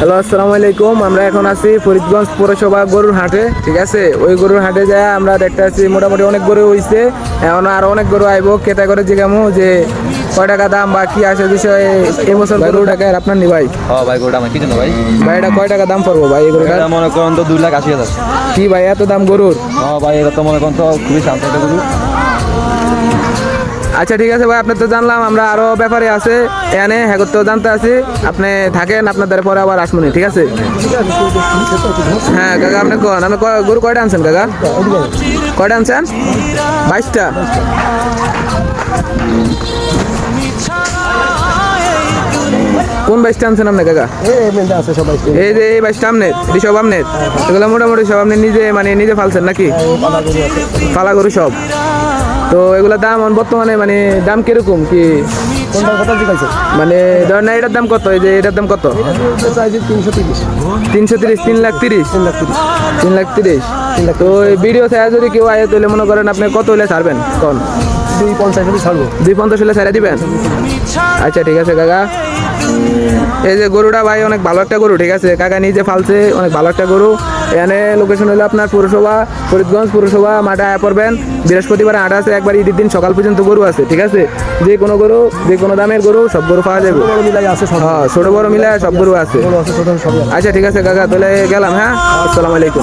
Hello আসসালামু আলাইকুম। আমরা এখন আছি ফরিদগঞ্জ পৌরসভা গরুর হাটে ঠিক আছে? ওই গরুর হাটে যায় আমরা দেখতে আছি মোটামুটি অনেক গরু হইছে। এখন আরও অনেক গরু আইব। কেটা করে জিগামু যে কয় টাকা দাম বা কি আছে বিষয়ে এই বছর গরু টাকায় আপনার নি ভাই? ও ভাই গরুটা আমার কি জন্য ভাই? ভাই এটা কয় টাকা দাম পড়ব ভাই এই গরুটা মনে করেন তো দুই লাখ আশি হাজার। কি ভাই এত দাম গরুর? ও ভাই এটা তো মনে করেন তো খুবই শান্ত গরু। আচ্ছা ঠিক আছে ভাই আপনার তো জানলাম, আমরা আরও ব্যাপারে আছে। এনে হ্যাঁ তো জানতে আছি। আপনি থাকেন, আপনাদের পরে আবার আসমুনি ঠিক আছে? হ্যাঁ কাকা, আপনি কোন? আপনি গরু কয়টা আনছেন, কাকা? কয়টা আনছেন? বাইশটা। কোন বাইশটা আনছেন আপনি, কাকা? এই যে, এই বাইশটা আমনের, এটি সব আমনের। এগুলো মোটামুটি সব আপনি নিজে মানে নিজে ফালছেন নাকি? ফালা গরু সব। তো এগুলো দাম বর্তমানে মানে দাম কীরকম কি কোনটার কথা জিজ্ঞাসা মানে ধরেন না এটার দাম কত? এই যে এটার দাম কত? চাইছি তিনশো তিরিশ। তিনশো তিরিশ তিন লাখ তিরিশ? তিন লাখ তিরিশ। তিন লাখ তিরিশ। তো ভিডিও ছাড়া যদি কেউ আয় তাহলে মনে করেন আপনি কত হলে ছাড়বেন? কোন? দুই পঞ্চাশ হলে ছাড়বো। দুই পঞ্চাশ হলে ছেড়ে দিবেন? আচ্ছা ঠিক আছে কাকা। এই যে গরুটা ভাই অনেক ভালো একটা গরু ঠিক আছে? কাকা নিজে ফালছে অনেক ভালো একটা গরু। এখানে লোকেশন হলো আপনার পৌরসভা ফরিদগঞ্জ পৌরসভা মাঠে আয়া পড়বেন। বৃহস্পতিবার হাট আছে একবার ঈদের দিন সকাল পর্যন্ত গরু আছে ঠিক আছে? যে কোনো গরু যে কোনো দামের গরু সব গরু পাওয়া যাবে। হ্যাঁ ছোট বড় মিলে সব গরু আছে। আচ্ছা ঠিক আছে কাকা তাহলে গেলাম হ্যাঁ? আসসালামু আলাইকুম।